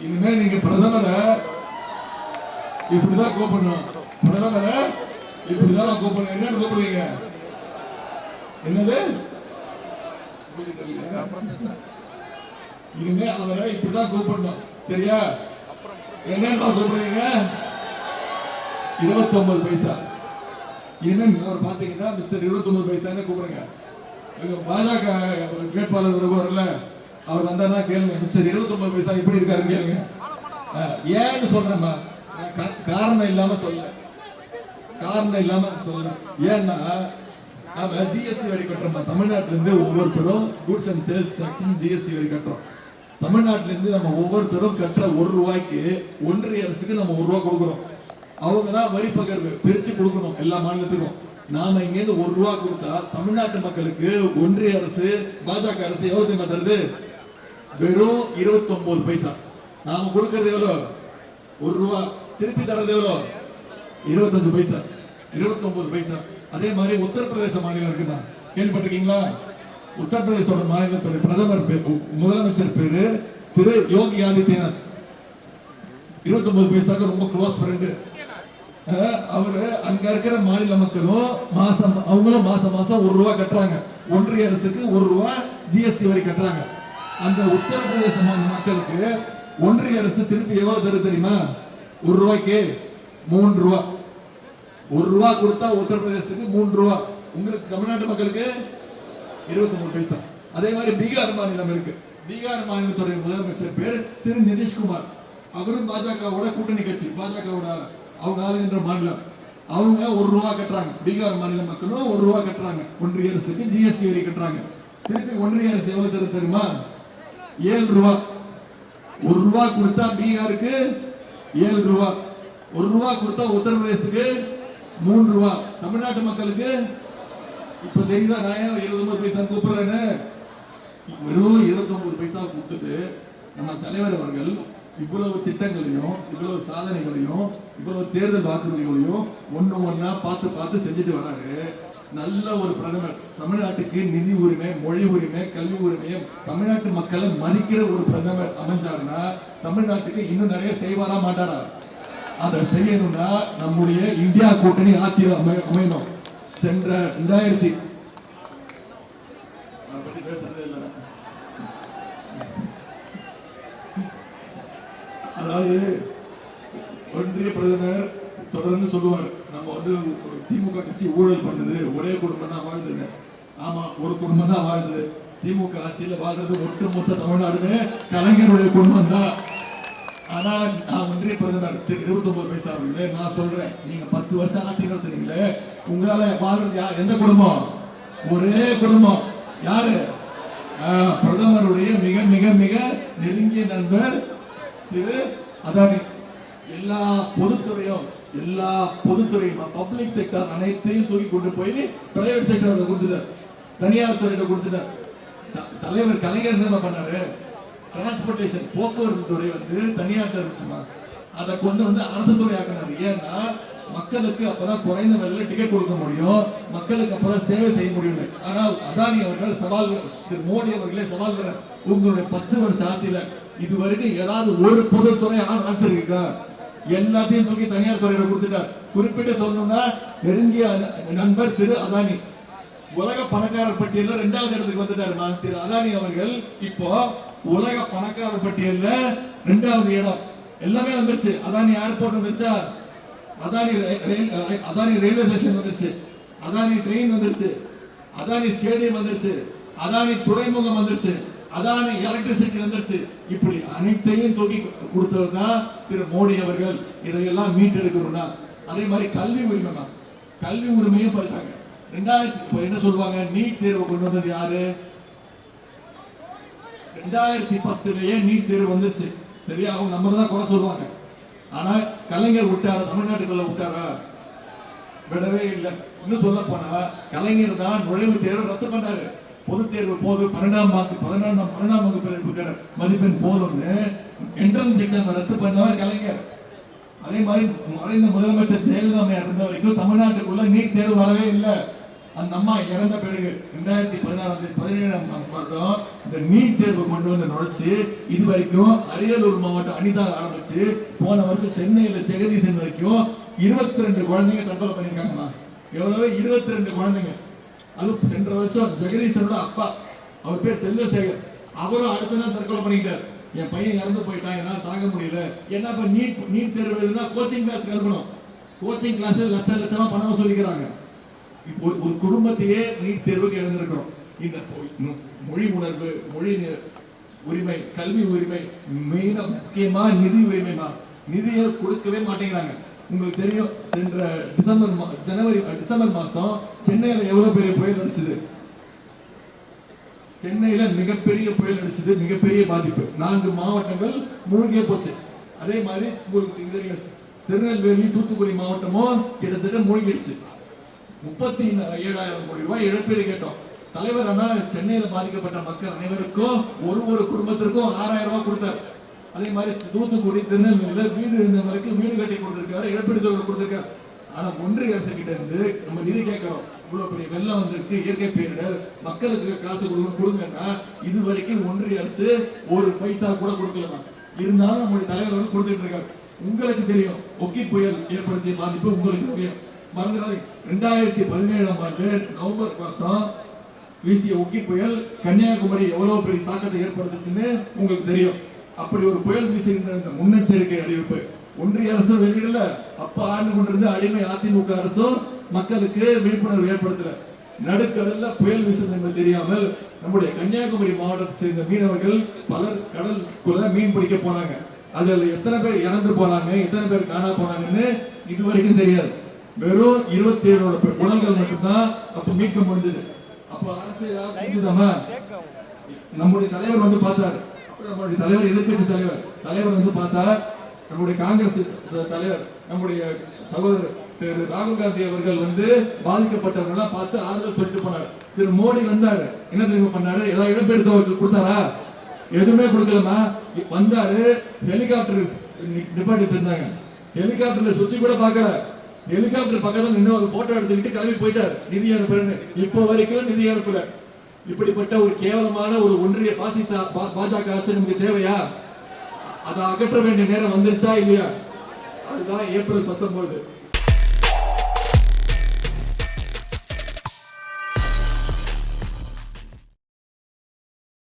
இனிமே நீங்க பிரதமரை இப்படிதான் கூப்பிடணும். பிரதமரை இப்படிதான் கூப்பிடணும். என்னன்னு கூப்பிடுவீங்க என்னது? இனிமே அவரை இப்படிதான் கூப்பிடணும். சரியா? என்னன்னு கூப்பிடுவீங்க இருபத்தி ஒன்பது பைசா. இனிமே அவர் பாத்தீங்கன்னா மிஸ்டர் இருபத்தி ஒன்பது பைசான்னு கூப்பிடுங்க. பாஜக வேட்பாளர் வருவார்ல அவர் வந்தாருன்னா கேளுங்க மிஸ்டர் இருபத்தி ஒன்பது பைசா எப்படி இருக்காரு கேளுங்க. ஏன்னு சொல்றேம்மா காரணம் இல்லாம சொல்ல. காரணம் இல்லாம சொல்றேன். ஏன்னா நாம ஜிஎஸ்டி வரி கட்டுறோம் தமிழ்நாட்டுல இருந்து ஒவ்வொருத்தரும் goods and sales tax GST வரி கட்டுறோம். தமிழ்நாட்டுல இருந்து நம்ம ஒவ்வொருத்தரும் கட்டுற ஒரு ரூபாய்க்கு ஒன்றிய அரசுக்கு நம்ம ஒரு ரூபா கொடுக்குறோம். அவங்க தான் வரி பகிர்வு பிரிச்சு கொடுக்கணும் எல்லா மாநிலத்துக்கும். நாம இங்க இருந்து ஒரு ரூபா கொடுத்தா தமிழ்நாட்டு மக்களுக்கு ஒன்றிய அரசு பாஜக அரசு எவ்வளவு தருது? வெறும் 29 பைசா. நாம கொடுக்கறது எவ்வளோ? ஒரு ரூபா. திருப்பி தரது எவ்வளோ? இருபத்தஞ்சு பைசா. 29 பைசா. அதே மாதிரி உத்தரப்பிரதேச மாநிலம் இருக்குண்ணா கேள்விப்பட்டிருக்கீங்களா? உத்தரப்பிரதேசோட மாநிலத்தோட பிரதமர் முதலமைச்சர் பேரு திரு யோகி ஆதித்யநாத். 29 பைசாக்கு ரொம்ப க்ளோஸ் ஃப்ரெண்டு அவரு அங்க இருக்கிற மாநில மக்களும் மாசம் அவங்களும் மாசம் மாசம் ஒரு ரூபா கட்டுறாங்க. ஒன்றிய அரசுக்கு ஒரு ரூபா ஜிஎஸ்டி வரி கட்டுறாங்க. அந்த உத்தரப்பிரதேச மக்களுக்கு ஒன்றிய அரசு திருப்பி எவ்வளவு தரு தெரியுமா? ஒரு ரூபாய்க்கு மூன்று ரூபா. ஒரு ரூபா கொடுத்தா உத்தரப்பிரதேசத்துக்கு மூன்று ரூபா. உங்களுக்கு தமிழ்நாட்டு மக்களுக்கு இருபத்தி மூணு பைசா. அதே மாதிரி பீகார் மாநிலம் இருக்கு. பீகார் மாநிலத்துடைய முதலமைச்சர் பேர் திரு நிதிஷ்குமார். அவரும் பாஜகவோட கூட்டணி கட்சி பாஜகவோட அவங்க ஆளுகின்ற மாநிலம். அவங்க ஒரு ரூபா கட்டுறாங்க. பீகார் மாநில மக்களும் ஒரு ரூபா கட்டுறாங்க. ஒன்றிய அரசுக்கு ஜிஎஸ்டி வரி கட்டுறாங்க. திருப்பி ஒன்றிய அரசு எவ்வளவு தரு தெரியுமா? ஏழு ரூபா. ஒரு ரூபா கொடுத்தா பீகாருக்கு ஏழு ரூபா. ஒரு ரூபா கொடுத்தா உத்தரப்பிரதேசத்துக்கு மூன்று ரூபா. தமிழ்நாட்டு மக்களுக்கு இப்ப தெரியுதா? நான் ஏன் இருபத்தொன்பது பைசா கூப்பிடுறேன்னு? வெறும் இருபத்தொன்பது பைசா கொடுத்துட்டு நம்ம தலைவர் அவர்கள் இவ்வளவு திட்டங்களையும் இவ்வளவு சாதனைகளையும் இவ்வளவு தேர்தல் வாக்குறுதிகளையும் ஒன்று ஒன்றா பார்த்து பார்த்து செஞ்சுட்டு வராரு. நல்ல ஒரு பிரதமர். தமிழ்நாட்டுக்கு நிதி உரிமை மொழி உரிமை கல்வி உரிமையும் தமிழ்நாட்டு மக்களை மதிக்கிற ஒரு பிரதமர் அமைஞ்சாருன்னா தமிழ்நாட்டுக்கு இன்னும் நிறைய செய்வாரா மாட்டாரா? அதை செய்யணும்னா நம்முடைய இந்தியா கூட்டணி ஆட்சியில் அமை அமையணும். சென்ற ரெண்டாயிரத்தி அதை பத்தி பேசுறதே இல்லை. அதாவது ஒன்றிய பிரதமர் தொடர்ந்து சொல்லுவார் கட்சி ஊழல் பண்ணுது ஒரே குடும்பம் தான் வாழ்ந்தது. ஆமா ஒரு குடும்பம் தான் வாழ்ந்தது. திமுக ஆட்சியில் வாழ்றது ஒட்டுமொத்த தமிழ்நாடுமே கலைஞருடைய குடும்பம் தான். ஆனா நான் ஒன்றிய பிரதமர் திரு இருபத்தி ஒன்பது பைசா நான் சொல்றேன் நீங்க பத்து வருஷம் ஆட்சி நடத்துறீங்களே உங்களால வாழ்றது யார் எந்த குடும்பம்? ஒரே குடும்பம். யாரு? பிரதமருடைய மிக மிக மிக நெருங்கிய நண்பர் திரு அதானி. எல்லா பொதுத்துறையும் எல்லா பொதுத்துறையும் பப்ளிக் செக்டர் அனைத்தையும் தூக்கி கொண்டு போய் பிரைவேட் செக்டர் கொடுத்துட்டார். தனியார் துறையில கொடுத்துட்டார். த- தலைவர் கலைஞர் என்ன பண்ணாரு? டிரான்ஸ்போர்டேஷன் போக்குவரத்து துறை வந்து தனியார் இருந்துச்சுமா? அதை கொண்டு வந்து அரசு துறை ஆக்கினாரு. ஏன்னா மக்களுக்கு அப்பதான் குறைந்த விலையில டிக்கெட் கொடுக்க முடியும். மக்களுக்கு அப்பதான் சேவை செய்ய முடியும் ஆனால் அதானி அவர்கள் சவால் திரு மோடி அவர்களே சவால் உங்களுடைய பத்து வருஷம் ஆட்சியில இதுவரைக்கும் ஏதாவது ஒரு பொதுத்துறை ஆரம்பிச்சிருக்கா எல்லாத்தையும் தூக்கி தனியார் துறையில கொடுத்துட்டார். குறிப்பிட்டு சொல்லணும்னா நெருங்கிய நண்பர் திரு அதானி. உலக பணக்காரர் பட்டியலில் ரெண்டாவது இடத்துக்கு வந்துட்டார் திரு அதானி அவர்கள். இப்போ உலக பணக்காரர் பட்டியலில் ரெண்டாவது இடம். எல்லாமே வந்துருச்சு. அதானி ஏர்போர்ட் வந்துருச்சா? Adani rail- Adani railway station வந்துருச்சு. அதானி ட்ரெயின் வந்துருச்சு. அதானி ஸ்டேடியம் வந்துருச்சு. அதானி துறைமுகம் வந்துருச்சு. அதானி எலக்ட்ரிசிட்டி வந்துருச்சு. இப்படி அனைத்தையும் தூக்கி கொடுத்தது தான் திரு மோடி அவர்கள் இதையெல்லாம் மீட்டெடுக்கணும்னா. அதே மாதிரி கல்வி உரிமை கல்வி உரிமையும் படிச்சாங்க ரெண்டாயிரத்தி இப்போ என்ன சொல்லுவாங்க? நீட் தேர்வு கொண்டு வந்தது யாரு? ரெண்டாயிரத்தி பத்துலயே நீட் தேர்வு வந்துருச்சு. சரியா அவங்க நம்ம தான் குறை சொல்லுவாங்க. ஆனா கலைஞர் விட்டாரா? தமிழ்நாட்டுக்குள்ள விட்டாரா? விடவே இல்லை. இன்னும் சொல்ல போனா கலைஞர் தான் நுழைவு தேர்வு ரத்து பண்ணாரு. பொதுத் தேர்வு போது பன்னெண்டாம் வாக்கு பதினொன்றாம் பன்னெண்டாம் வகுப்பில் இருக்கிற மதிப்பெண் போதும்னு என்ட்ரன்ஸ் எக்ஸாம் ரத்து பண்ணவர் கலைஞர். அதே மாதிரி மறைந்த முதலமைச்சர் ஜெயலலிதா இருந்த வரைக்கும் தமிழ்நாட்டுக்குள்ள நீட் தேர்வு வரவே இல்லை. அந்த அம்மா இறந்த பிறகு ரெண்டாயிரத்தி பதினாறாம் பதினேழாம் வருடம் இந்த நீட் தேர்வு கொண்டு வந்து நுழைச்சு இது வரைக்கும் அரியலூர் மாவட்டம் அனிதா ஆரம்பிச்சு போன வருஷம் சென்னையில ஜெகதீசன் வரைக்கும் இருபத்தி ரெண்டு குழந்தைங்க தற்கொலை பண்ணியிருக்காங்கம்மா. எவ்வளவு? இருபத்தி ரெண்டு குழந்தைங்க. அது சென்ற வருஷம் ஜெகதீசனோட அப்பா. அவர் பேர் செல்வசேகர். அவரும் அடுத்த நாள் தற்கொலை பண்ணிக்கிட்டார் என் பையன் இறந்து போயிட்டான். என்னால் தாங்க முடியல. ஏன்னா இப்போ நீட் நீட் தேர்வு எழுதுனா கோச்சிங் கிளாஸ் அனுப்பணும் கோச்சிங் கிளாஸ் லட்ச லட்சமாக பணம் சொல்லிக்கிறாங்க இப்போ ஒரு- ஒரு குடும்பத்தையே நீட் தேர்வுக்கு இழந்திருக்கிறோம். இந்த மொழி உணர்வு மொழி உரிமை கல்வி உரிமை மெயினாக முக்கியமாக நிதி உரிமைமா நிதியை கொடுக்கவே மாட்டேங்கிறாங்க. உங்களுக்கு தெரியும் சென்ற டிசம்பர் மா- ஜனவரி டிசம்பர் மாதம் சென்னையில் எவ்வளவு பெரிய புயல் அடிச்சது சென்னையில மிகப்பெரிய புயல் அடிச்சது மிகப்பெரிய பாதிப்பு. நான்கு மாவட்டங்கள் மூழ்கிய போச்சு. அதே மாதிரி உங்களுக்கு தெரியும். திருநெல்வேலி தூத்துக்குடி மாவட்டமும் கிட்டத்தட்ட மூழ்கிடுச்சு. முப்பத்தி ஏழாயிரம் கோடி ரூபாய் இழப்பீடு கேட்டோம். தலைவர் ஆனால் சென்னையில பாதிக்கப்பட்ட மக்கள் அனைவருக்கும் ஒரு ஒரு குடும்பத்திற்கும் ஆறாயிரம் ரூபாய் கொடுத்தார். அதே மாதிரி தூத்துக்குடி திருநெல்வேலியில் வீடு இருந்தவங்களுக்கு வீடு கட்டி கொடுத்துருக்காரு இழப்பீடு தொகை கொடுத்துருக்காரு. ஆனால் ஒன்றிய அரசு கிட்ட இருந்து நம்ம நிதி கேட்கிறோம். இவ்வளோ பெரிய வெள்ளம் வந்திருக்கு இயற்கை பேரிடர் மக்களுக்கு காசு கொடுங்க கொடுங்கன்னா இது வரைக்கும் ஒன்றிய அரசு ஒரு பைசா கூட கொடுக்கலாம் இருந்தாலும் நம்முடைய தலைவர் வந்து கொடுத்துட்டு இருக்காரு. உங்களுக்கு தெரியும் ஒக்கி புயல் ஏற்படுத்திய பாதிப்பு உங்களுக்கு தெரியும். மறந்துடாது ரெண்டாயிரத்தி பதினேழாம் ஆண்டு நவம்பர் மாதம் வீசிய ஒக்கி புயல் கன்னியாகுமரி எவ்வளவு பெரிய தாக்கத்தை ஏற்படுத்துச்சுன்னு உங்களுக்கு தெரியும். அப்படி ஒரு புயல் வீசுகின்ற முன்னெச்சரிக்கை அறிவிப்பு. ஒன்றிய அரசும் வெளியிடல. அப்ப ஆண்டு கொண்டிருந்த அடிமை அதிமுக அரசும் மக்களுக்கு விழிப்புணர்வு ஏற்படுத்தல. நடுக்கடல்ல புயல் வீசுது என்பது தெரியாமல் நம்முடைய கன்னியாகுமரி மாவட்டத்தை சேர்ந்த மீனவர்கள் பலர் கடலுக்குள்ள மீன் பிடிக்க போனாங்க. அதுல எத்தனை பேர் இறந்து போனாங்க எத்தனை பேர் காணா போனாங்கன்னு இது வரைக்கும் தெரியாது. வெறும் இருபத்தி ஏழோட உடல்கள் மட்டும்தான் அப்ப மீட்க முடிஞ்சது. அப்ப அரசு நம்முடைய தலைவர் வந்து பார்த்தாரு. தலைவர் எதிர்கட்சி தலைவர் தலைவர் வந்து பார்த்தா நம்முடைய காங்கிரஸ் தலைவர் நம்முடைய சகோதரர் திரு ராகுல் காந்தி அவர்கள் வந்து பாதிக்கப்பட்டவர்கள்லாம் பார்த்து ஆறுதல் சொல்லிட்டு போனார். திரு மோடி வந்தாரு. என்ன தெரியுமா பண்ணாரு? ஏதாவது இழப்பீடு தொகை கொடுத்தாரா? எதுவுமே கொடுக்கலமா வந்தாரு. ஹெலிகாப்டர் நிப்பாட்டி செஞ்சாங்க ஹெலிகாப்டர்ல சுத்தி கூட பார்க்கல. ஹெலிகாப்டர் பக்கத்துல நின்று ஒரு போட்டோ எடுத்துக்கிட்டு கிளம்பி போயிட்டார். நிதி அனுப்புறேன்னு இப்போ வரைக்கும் நிதி அனுப்பல. இப்படிப்பட்ட ஒரு கேவலமான ஒரு ஒன்றிய பாசிச பா- பாஜக ஆட்சி நமக்கு தேவையா? அதை அகற்ற வேண்டிய நேரம் வந்துருச்சா இல்லையா? அதுதான் ஏப்ரல் பத்தொன்பது.